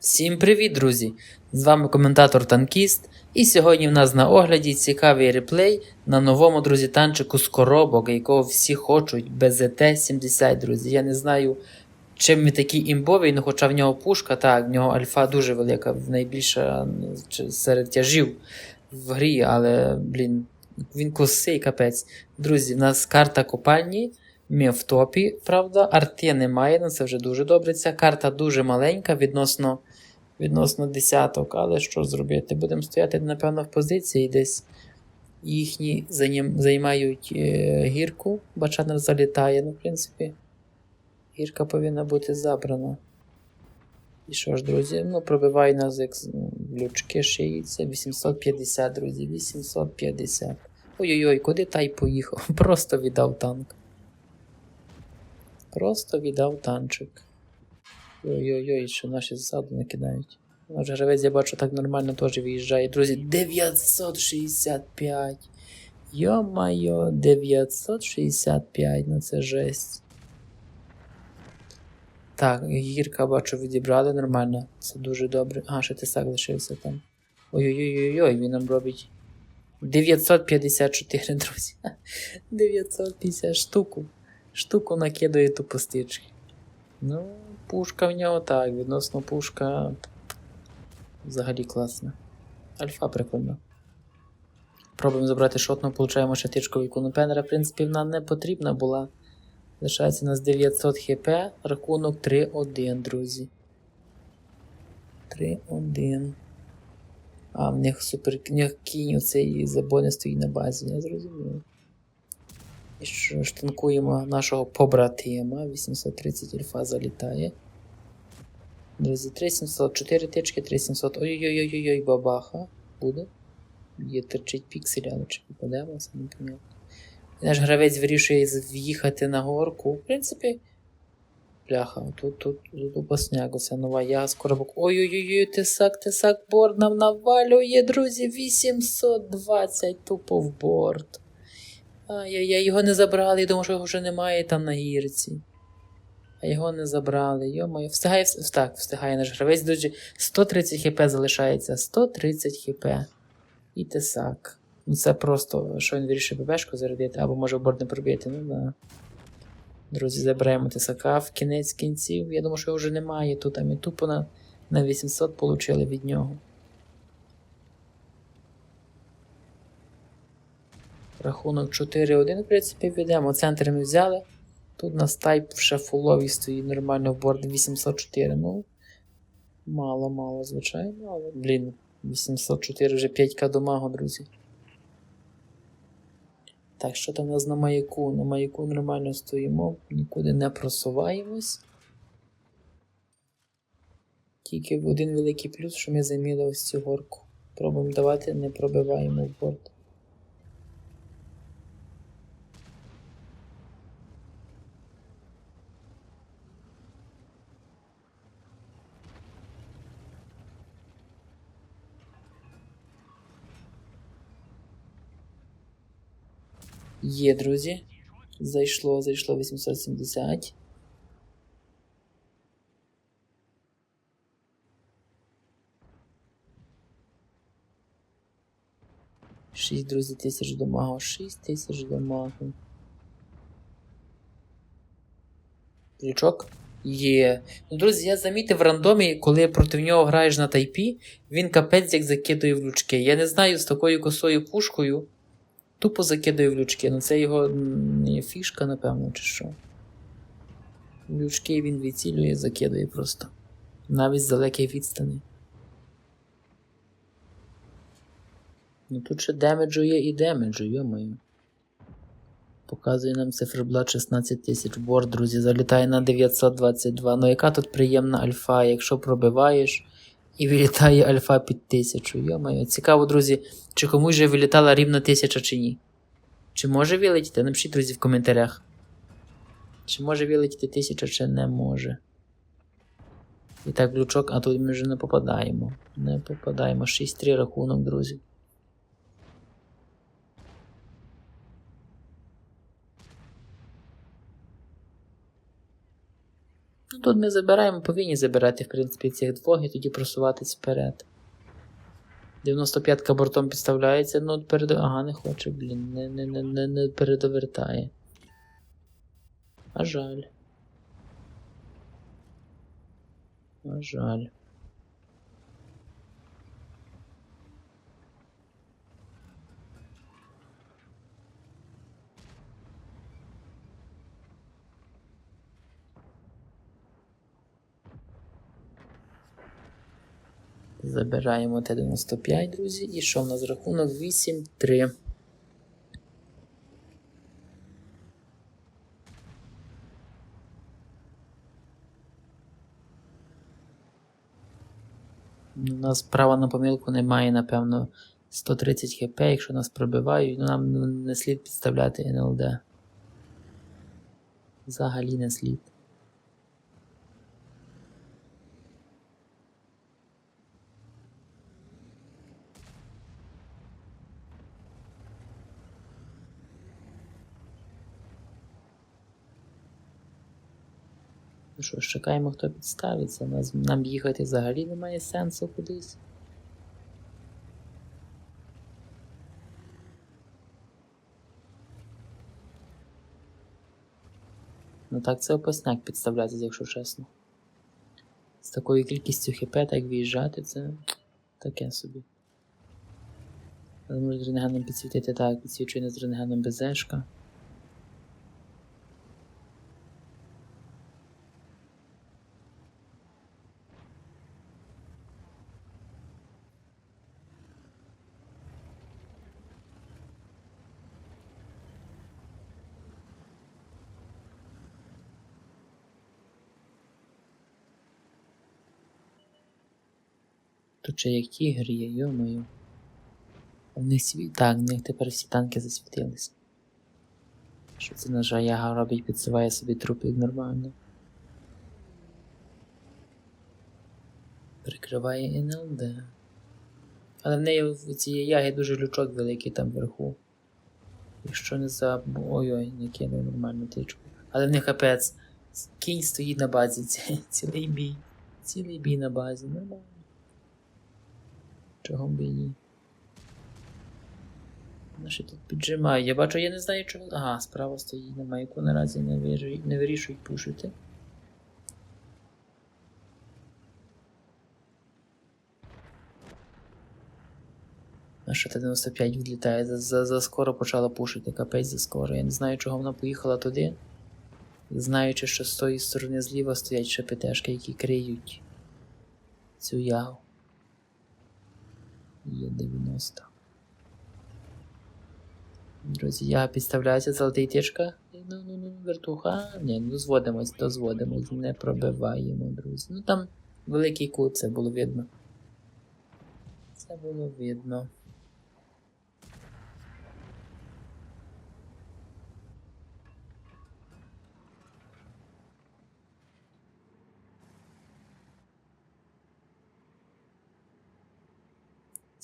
Всім привіт, друзі! З вами коментатор Танкіст. І сьогодні в нас на огляді цікавий реплей на новому друзі танчику з коробок, якого всі хочуть БЗТ-70, друзі. Я не знаю, чим він такий імбовий, ну хоча в нього пушка, так, в нього альфа дуже велика, найбільша серед тяжів в грі, але, блін, він косий капець. Друзі, в нас карта копальні. Ми в топі, правда, арти немає, ну це вже дуже добре. Ця карта дуже маленька відносно, відносно десяток, але що зробити? Будемо стояти, напевно, в позиції десь. Їхні займ- займають е, гірку, бачанер залітає, ну, в принципі. Гірка повинна бути забрана. І що ж, друзі, ну пробиває нас як лючки шиються. 850, друзі, 850. Ой-ой-ой, куди та й поїхав? Просто віддав танк. Просто віддав танчик. Ой-ой-ой, що наші ззаду накидають. Наш гравець, я бачу, так нормально теж виїжджає. Друзі, 965. Йо-майо, 965, ну це жесть. Так, гірка бачу відібрали нормально. Це дуже добре. А, ще тисак лишився там. Ой-ой-ой, він нам робить. 954, друзі. 950 штуку. Штуку накидає ту пустички. Ну, пушка в нього так, відносно пушка. Взагалі класна. Альфа прикольно. Пробуємо забрати шотну, получаємо ще тичку від кунопенера. В принципі, вона не потрібна була. Лишається у нас 900 хп, рахунок 3-1, друзі. 3-1. А, в них супер. В них кінь оцей забони стоїть на базі, я зрозумів. І ж, нашого побратима. 830 альфа залітає. Друзі, 3700, 4 тички, 3700. Ой-ой-ой-ой-ой, бабаха. Буде. Є терчить піксель, але чи попадемо, це не понятно. Наш гравець вирішує в'їхати на горку. В принципі. Бляха, тут, тут, тут упасняк, оце нова я коробок. Ой-ой-ой, тисак, тисак, борт нам навалює, друзі, 820 тупо в борт. Ай-яй-яй, його не забрали, я думав, що його вже немає там на гірці. А його не забрали. Йо-моє, встигає, так, встигає наш гравець, друзі. 130 хп залишається. 130 хп. І тесак. Ну це просто, що він вирішив ББшку зарядити, або може борт не пробити. Ну да. Друзі, забираємо тесака в кінець кінців. Я думаю, що його вже немає тут, а ми тупо на, на 800 получили від нього. Рахунок 4-1, в принципі, ведемо. Центр ми взяли. Тут на тайп ще фуловий стоїть нормально в борт 804. Ну, мало, мало, звичайно, але, блін, 804 вже 5к дамагу, друзі. Так, що там у нас на маяку? На маяку нормально стоїмо, нікуди не просуваємось. Тільки один великий плюс, що ми займіли ось цю горку. Пробуємо давати, не пробиваємо в борт. Є, друзі. Зайшло, зайшло 870. Шість, друзі, тисяч дамагу. Шість тисяч дамагу. Ключок? Є. Ну, друзі, я замітив в рандомі, коли проти нього граєш на тайпі, він капець як закидує в лючки. Я не знаю з такою косою пушкою. Тупо закидує в лючки. Ну це його фішка, напевно, чи що. Лючки він відцілює, закидує просто. Навіть з далеких відстані. Ну тут ще демеджу є і демеджу, йомаю. Показує нам циферблат 16 тисяч борт, друзі, залітає на 922. Ну яка тут приємна альфа, якщо пробиваєш і вилітає альфа під 1000. Йомаю. Цікаво, друзі, чи комусь вже вилітала рівно 1000 чи ні. Чи може вилетіти? Напишіть, друзі, в коментарях. Чи може вилетіти 1000, чи не може. І так, блючок, а тут ми вже не попадаємо. Не попадаємо. 6-3 рахунок, друзі. Ну, тут ми забираємо, повинні забирати, в принципі, цих двох і тоді просуватись вперед. 95-ка бортом підставляється, ну перед. Ага, не хоче, блін, не, не, не, не, не передовертає. А жаль. А жаль. Забираємо Т-95, друзі. І що в нас рахунок 8-3. У нас права на помилку немає, напевно, 130 хп, якщо нас пробивають, ну нам не слід підставляти НЛД. Взагалі не слід. Що ж, чекаємо, хто підставиться. Нас, нам їхати взагалі немає сенсу кудись. Ну так це опасняк підставлятися, якщо чесно. З такою кількістю хп так виїжджати, це таке собі. Може з рентгеном підсвітити так, підсвічує з рентгеном безешка. Тут ще як тігр є, йомою. У них сві... Так, в них тепер всі танки засвітились. Що це наша яга робить, підсуває собі трупик нормально. Прикриває НЛД. Але в неї в цієї яги дуже лючок великий там вверху. Якщо не за. Ой-ой, не кинув нормальну тичку. Але в них капець. Кінь стоїть на базі, цілий бій. Цілий бій на базі, нормально. Чого б і ні. Наші тут піджимають. Я бачу, я не знаю чого. Ага, справа стоїть на маяку, наразі не, вирі... не вирішують пушити. Наша Т-95 відлітає, за, за скоро почала пушити, капець за скоро. Я не знаю, чого вона поїхала туди. Знаючи, що з тої сторони зліва стоять ще ПТшки, які криють цю ягу. Є 90. Друзі, я підставляюся золотий тішка. Ну, ну, ну, вертуха. Ні, ну зводимось, дозводимось, не пробиваємо, друзі. Ну там великий кут, це було видно. Це було видно.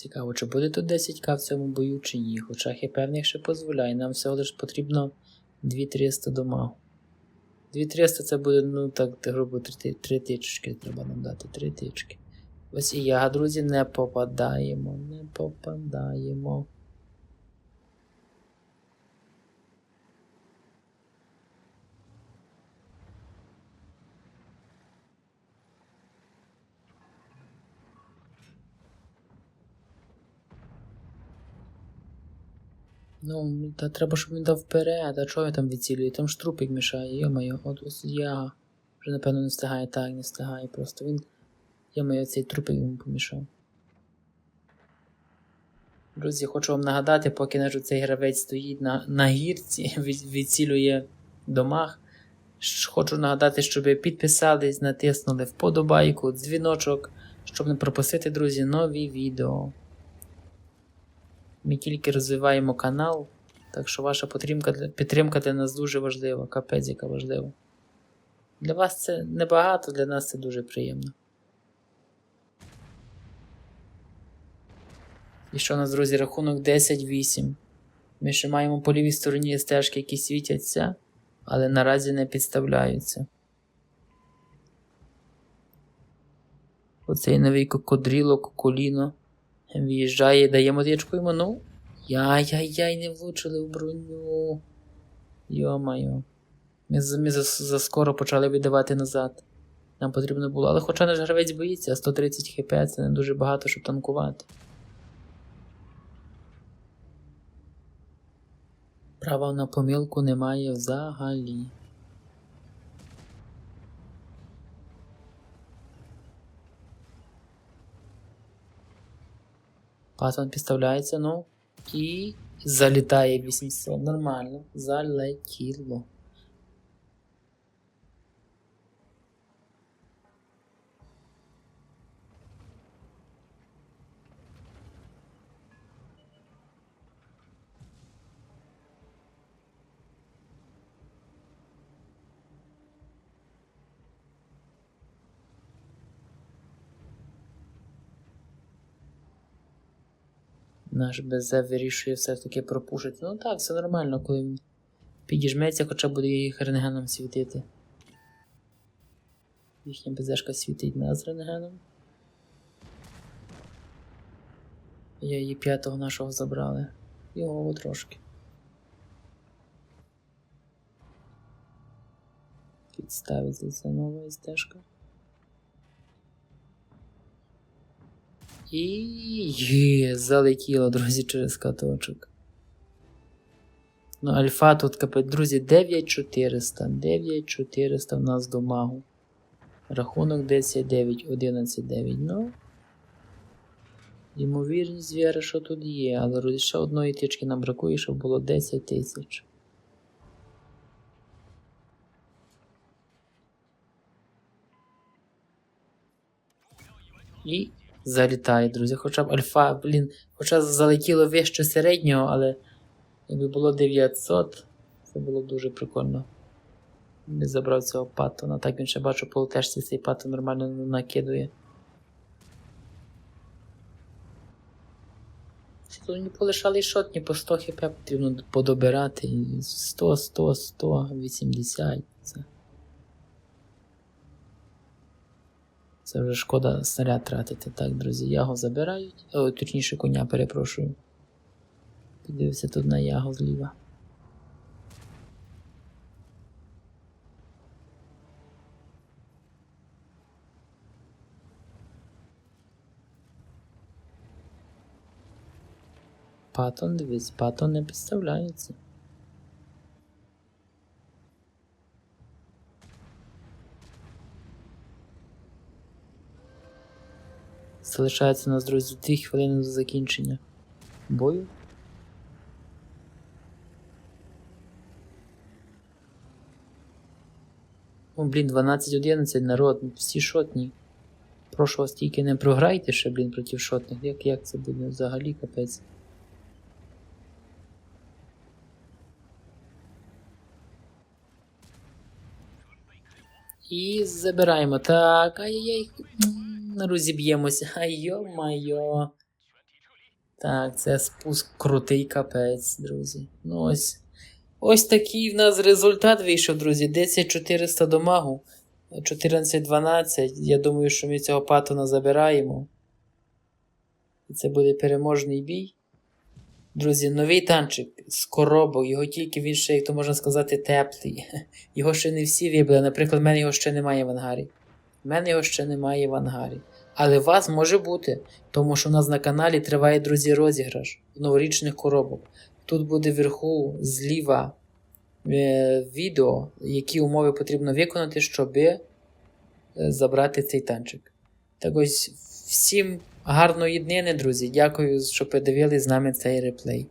Цікаво, чи буде тут 10к в цьому бою, чи ні. Хоча хп в них ще дозволяє. Нам всього лише потрібно 2300 дома. 2300 це буде, ну так, грубо, 3, 3 тички треба нам дати, 3 тички. Ось і я, друзі, не попадаємо, не попадаємо. Ну, та треба, щоб він дав вперед, а чого він там відцілює? Там штрупик мішає, йо-моє, от ось я. Вже напевно не встигає, так, не встигає просто. Він. Йо-моє, цей трупик йому помішав. Друзі, хочу вам нагадати, поки наш цей гравець стоїть на, на гірці, відцілює домах. Хочу нагадати, щоб підписались, натиснули вподобайку, дзвіночок, щоб не пропустити, друзі, нові відео. Ми тільки розвиваємо канал, так що ваша підтримка для, підтримка для нас дуже важлива, капець яка важлива. Для вас це небагато, для нас це дуже приємно. І що у нас, друзі, рахунок 10-8. Ми ще маємо по лівій стороні стежки, які світяться, але наразі не підставляються. Оцей новий кокодріло, коколіно. В'їжджає, даємо дячку йому. Ну. Яй-яй-яй, не влучили в броню. Йо-майо. Ми, ми за, заскоро почали віддавати назад. Нам потрібно було. Але хоча наш гравець боїться, а 130 хп це не дуже багато, щоб танкувати. Права на помилку немає взагалі. Патон підставляється, ну. І залітає 800. Нормально. Залетіло. Наш БЗ вирішує все ж таки пропушити. Ну так, все нормально, коли він підіжметься, хоча буде їх рентгеном світити. Їхня БЗшка світить нас рентгеном. Я її п'ятого нашого забрали. Його трошки. Підставиться ця нова стежка. І залетіло, друзі, через каточок. Ну, альфа тут капець, друзі, 9400. 9400 в нас до магу. Рахунок 10, 9, 11, 9. Ну. Ймовірність віри, що тут є, але ще одної тички нам бракує, щоб було 10 тисяч. І залітає, друзі. Хоча б альфа, блін, хоча залетіло вище середнього, але якби було 900, це було б дуже прикольно. Не забрав цього паттона. Так він ще бачу по летешці цей паттон нормально накидує. Тут не полишали шотні по 100 хп потрібно подобирати. 100, 100, 100, 80. Це. Це вже шкода снаряд тратити. Так, друзі, ягу забирають. О, точніше, коня перепрошую. Подивився тут на ягу зліва. Патон, дивись, патон не підставляється. Залишається нас, друзі, 2 хвилини до закінчення бою. О, блін, 12-11 народ, всі шотні. Прошу вас тільки не програйте ще, блін, проти шотних. Як, як це буде взагалі капець? І забираємо. Так, ай-яй-яй. М, Розіб'ємося. Ай йо-майо. Так, це спуск крутий капець, друзі. Ну ось. Ось такий в нас результат вийшов, друзі. 10400 до магу. 14-12. Я думаю, що ми цього патона забираємо. І це буде переможний бій. Друзі, новий танчик з коробок, його тільки він ще, як то можна сказати, теплий. Його ще не всі вибили. Наприклад, в мене його ще немає в ангарі. В мене його ще немає в ангарі. Але вас може бути, тому що у нас на каналі триває, друзі, розіграш новорічних коробок. Тут буде вверху зліва е, відео, які умови потрібно виконати, щоб е, забрати цей танчик. Так ось всім гарної днини, друзі. Дякую, що подивились з нами цей реплей.